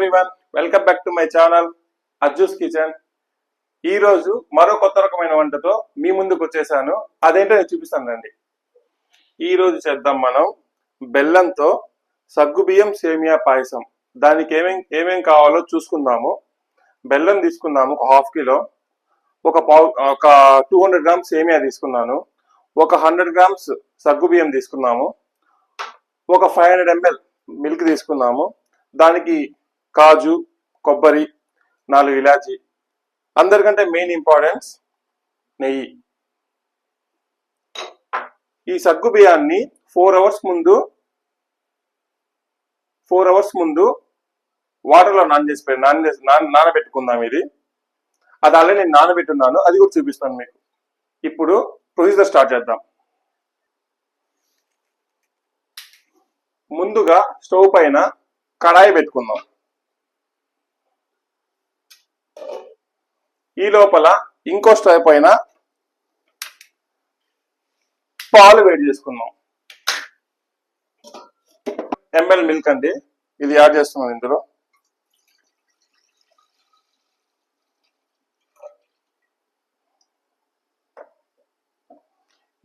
Everyone welcome back to my channel Ajju's kitchen ఈ రోజు మరో కొత్త రకమైన వంటతో మీ ముందుకు వచ్చేసాను. అదేంటో నేను చూపిస్తాను రండి. ఈ రోజు చేద్దాం మనం బెల్లంతో సగ్గుబియ్యం సేమియా పాయసం. దానికి ఏమేం ఏమేం కావాలో చూసుకుందాము. బెల్లం తీసుకుందాము ఒక హాఫ్ కిలో. ఒక పావు ఒక టూ హండ్రెడ్ గ్రామ్స్ సేమియా తీసుకున్నాను. ఒక హండ్రెడ్ గ్రామ్స్ సగ్గుబియ్యం తీసుకున్నాము. ఒక ఫైవ్ హండ్రెడ్ ఎంఎల్ మిల్క్ తీసుకున్నాము. దానికి కాజు కొబ్బరి నాలుగు ఇలాచి. అందరికంటే మెయిన్ ఇంపార్టెన్స్ నెయ్యి. ఈ సగ్గు బియ్యాన్ని ఫోర్ అవర్స్ ముందు ఫోర్ అవర్స్ ముందు వాటర్లో నానజేసి పె- నాన నాన- నానబెట్టుకుందాం ఇది. అది ఆల్రెడీ నేను నానబెట్టున్నాను అది కూడా చూపిస్తాను మీకు. ఇప్పుడు ప్రొసీజర్ స్టార్ట్ చేద్దాం. ముందుగా స్టవ్ పైన కడాయి పెట్టుకుందాం. ఈ లోపల ఇంకో స్టవ్ పైన పాలు వేడి చేసుకుందాం. ఎంఎల్ మిల్క్ అండి. ఇది యాడ్ చేస్తున్నాం ఇందులో.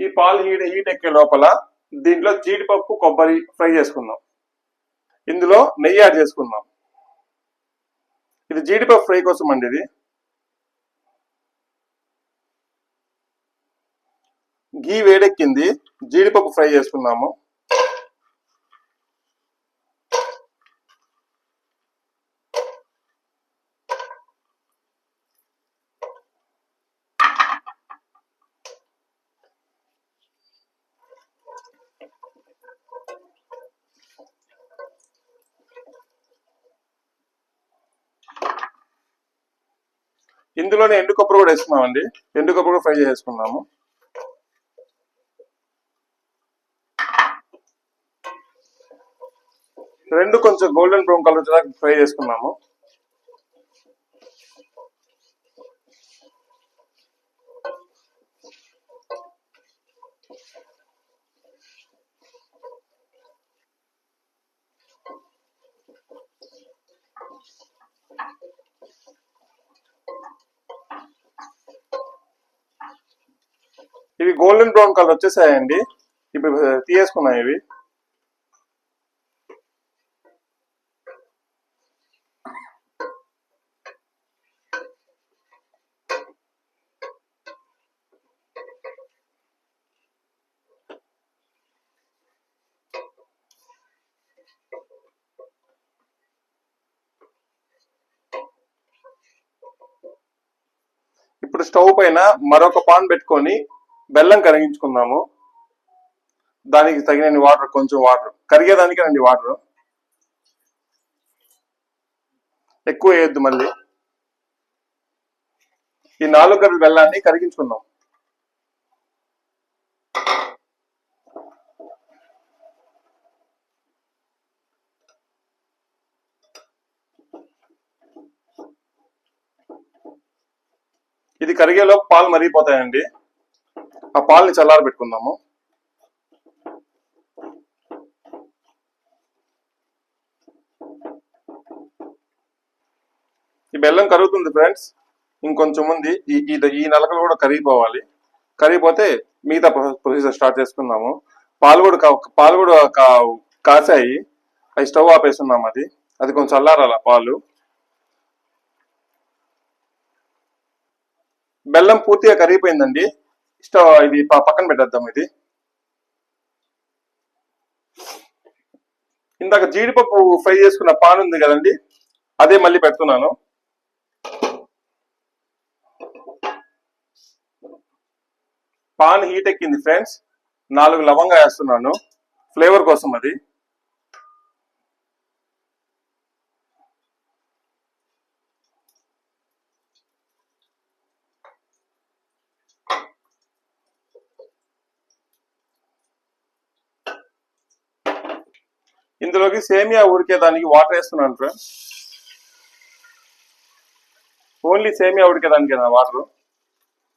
ఈ పాలు హీట్ హీట్ ఎక్కే లోపల దీంట్లో జీడిపప్పు కొబ్బరి ఫ్రై చేసుకుందాం. ఇందులో నెయ్యి యాడ్ చేసుకుందాం. ఇది జీడిపప్పు ఫ్రై కోసం అండి ఇది. గీ వేడెక్కింది. జీడిపప్పు ఫ్రై చేసుకున్నాము ఇందులోనే ఎండు కొబ్బరి కూడా వేసుకున్నామండి. ఎండు కొబ్బరి కూడా ఫ్రై చేసుకుందాము. రెండు కొంచెం గోల్డెన్ బ్రౌన్ కలర్ వచ్చేదాకా ఫ్రై చేసుకున్నాము. ఇవి గోల్డెన్ బ్రౌన్ కలర్ వచ్చేసాయండి. ఇప్పుడు తీయేసుకున్నాయి ఇవి. ఇప్పుడు స్టవ్ పైన మరొక పాన్ పెట్టుకొని బెల్లం కరిగించుకుందాము. దానికి తగినన్ని వాటర్ కొంచెం వాటర్ కరిగేదానికేనండి వాటర్ ఎక్కువ వేయద్దు మళ్ళీ. ఈ నాలుగు గర్రెల బెల్లాన్ని కరిగించుకుందాం. ఇది కరిగేలోపు పాలు మరిగిపోతాయండి. ఆ పాలని చల్లారి పెట్టుకుందాము ఈ బెల్లం కరుగుతుంది ఫ్రెండ్స్. ఇంకొంచెం ఉంది. ఈ ఈ నలకలు కూడా కరిగిపోవాలి. కరిగిపోతే మిగతా ప్రొసీజర్ స్టార్ట్ చేసుకుందాము. పాలు కూడా పాలు కూడా కా- కాసాయి. అవి స్టవ్ ఆపేస్తున్నాం అది. అది కొంచెం చల్లారాల పాలు. బెల్లం పూర్తిగా కరిగిపోయిందండి. స్టవ్ ఇది పక్కన పెట్టేద్దాం ఇది. ఇందాక జీడిపప్పు ఫ్రై చేసుకున్న పాన్ ఉంది కదండి అదే మళ్ళీ పెడుతున్నాను. పాన్ హీట్ ఎక్కింది ఫ్రెండ్స్. నాలుగు లవంగా వేస్తున్నాను. ఫ్లేవర్ కోసం అది. ఇందులోకి సేమియా ఉడికే దానికి వాటర్ వేస్తున్నాను ఫ్రెండ్స్ ఓన్లీ సేమియా ఉడికే దానికి వాటర్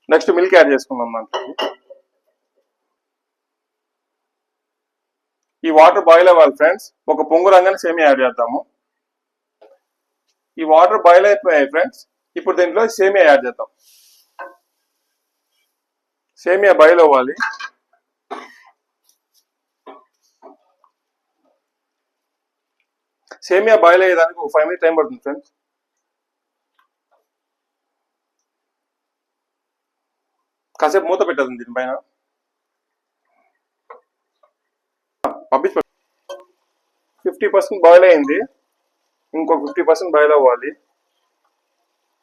నెక్స్ట్ మిల్క్ యాడ్ చేసుకుందాం దాంట్లో ఈ వాటర్ బాయిల్ అవ్వాలి ఫ్రెండ్స్ ఒక పొంగు రంగానే సేమియా యాడ్ చేద్దాము. ఈ వాటర్ బాయిల్ అయిపోయాయి ఫ్రెండ్స్ ఇప్పుడు దీంట్లో సేమియా యాడ్ చేద్దాం. సేమియా బాయిల్ అవ్వాలి. సేమియా బాయిల్ అయ్యేదానికి ఒక ఫైవ్ మినిట్ టైం పడుతుంది ఫ్రెండ్స్. కాసేపు మూత పెట్టదు దీనిపైన పంపించి. ఫిఫ్టీ పర్సెంట్ బాయిల్ అయింది. ఇంకో ఫిఫ్టీ పర్సెంట్ బాయిల్ అవ్వాలి.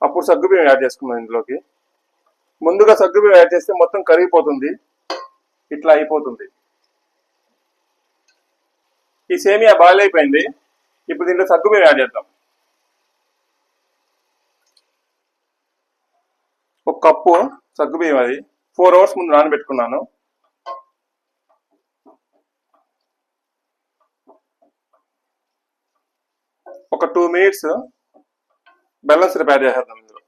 అప్పుడు సగ్గుబియ్యం యాడ్ చేసుకున్నాం ఇందులోకి. ముందుగా సగ్గుబియ్యం యాడ్ చేస్తే మొత్తం కరిగిపోతుంది. ఇట్లా అయిపోతుంది. ఈ సేమియా బాయిల్ అయిపోయింది. ఇప్పుడు దీంట్లో సగ్గు మేము యాడ్ చేద్దాం. ఒక కప్పు సగ్గు బియ్యం అది. ఫోర్ అవర్స్ ముందు నానబెట్టుకున్నాను. ఒక టూ మినిట్స్ బెల్లం సిరప్ యాడ్ చేసేద్దాం ఇందులో.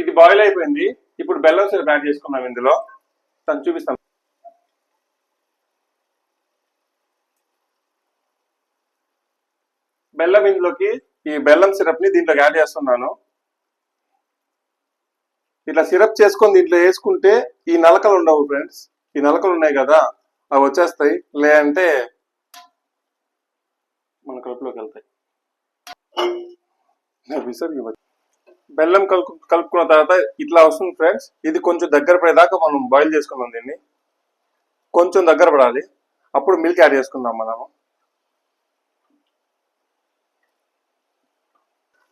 ఇది బాయిల్ అయిపోయింది. ఇప్పుడు బెల్లం సిరప్ యాడ్ చేసుకున్నాం ఇందులో. తను చూపిస్తాను బెల్లం ఇందులోకి ఈ బెల్లం సిరప్ని దీంట్లోకి యాడ్ చేస్తున్నాను. ఇట్లా సిరప్ చేసుకొని దీంట్లో వేసుకుంటే ఈ నలకలు ఉండవు ఫ్రెండ్స్. ఈ నలకలు ఉన్నాయి కదా అవి వచ్చేస్తాయి. లేదంటే మన కడుపులోకి వెళ్తాయి. విసర్గి బెల్లం కలుపు కలుపుకున్న తర్వాత ఇట్లా వస్తుంది ఫ్రెండ్స్. ఇది కొంచెం దగ్గర పడేదాకా మనం బాయిల్ చేసుకుందాం దీన్ని. కొంచెం దగ్గర పడాలి. అప్పుడు మిల్క్ యాడ్ చేసుకుందాం మనము.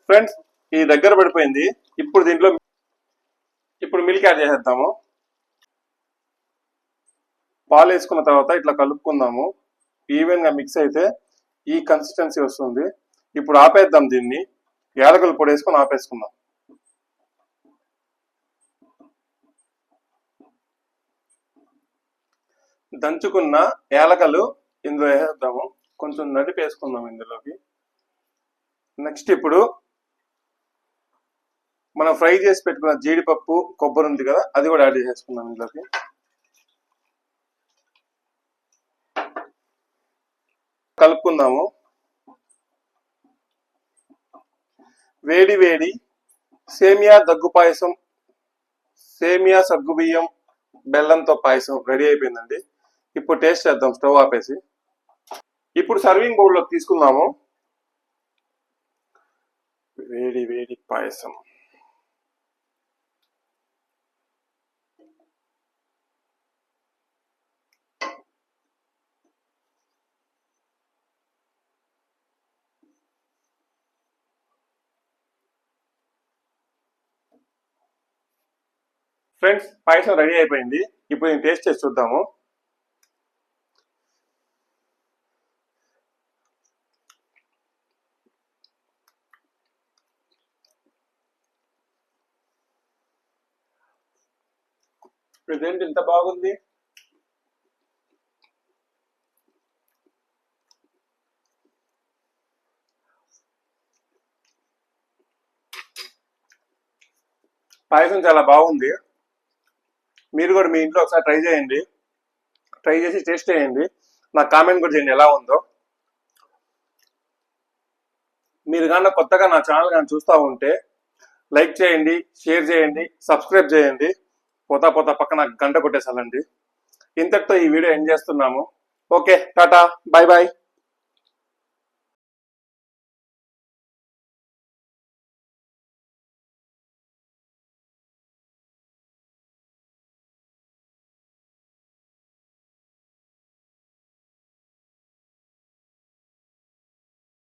ఫ్రెండ్స్ ఈ దగ్గర పడిపోయింది. ఇప్పుడు దీంట్లో ఇప్పుడు మిల్క్ యాడ్ చేసేద్దాము. పాలు వేసుకున్న తర్వాత ఇట్లా కలుపుకుందాము. ఈవెన్గా మిక్స్ అయితే ఈ కన్సిస్టెన్సీ వస్తుంది. ఇప్పుడు ఆపేద్దాం దీన్ని. యాలకులు పొడి వేసుకొని ఆపేసుకుందాం. దంచుకున్న ఏలకలు ఇందులో వేసేద్దాము. కొంచెం నడిపేసుకుందాం ఇందులోకి. నెక్స్ట్ ఇప్పుడు మనం ఫ్రై చేసి పెట్టుకున్న జీడిపప్పు కొబ్బరి ఉంది కదా అది కూడా యాడ్ చేసుకుందాం ఇందులోకి. కలుపుకుందాము. వేడి వేడి సేమియా దగ్గు పాయసం సేమియా సగ్గు బియ్యం బెల్లంతో పాయసం రెడీ అయిపోయిందండి. ఇప్పుడు టేస్ట్ చేద్దాం స్టవ్ ఆపేసి. ఇప్పుడు సర్వింగ్ బౌల్లో తీసుకుందాము. వేడి వేడి పాయసం. ఫ్రెండ్స్ పాయసం రెడీ అయిపోయింది. ఇప్పుడు నేను టేస్ట్ చేసి చూద్దాము. ఇదేంటి ఇంత బాగుంది? పాయసం చాలా బాగుంది. మీరు కూడా మీ ఇంట్లో ఒకసారి ట్రై చేయండి. ట్రై చేసి టేస్ట్ చేయండి. నాకు కామెంట్ కూడా చేయండి ఎలా ఉందో. మీరు కానీ కొత్తగా నా ఛానల్ కానీ చూస్తూ ఉంటే లైక్ చేయండి షేర్ చేయండి సబ్స్క్రైబ్ చేయండి. పోతా పోతా పక్కన గంట కొట్టేసాలండి ఇంతటితో ఈ వీడియో ఎండ్ చేస్తున్నాము. Okay tata bye bye.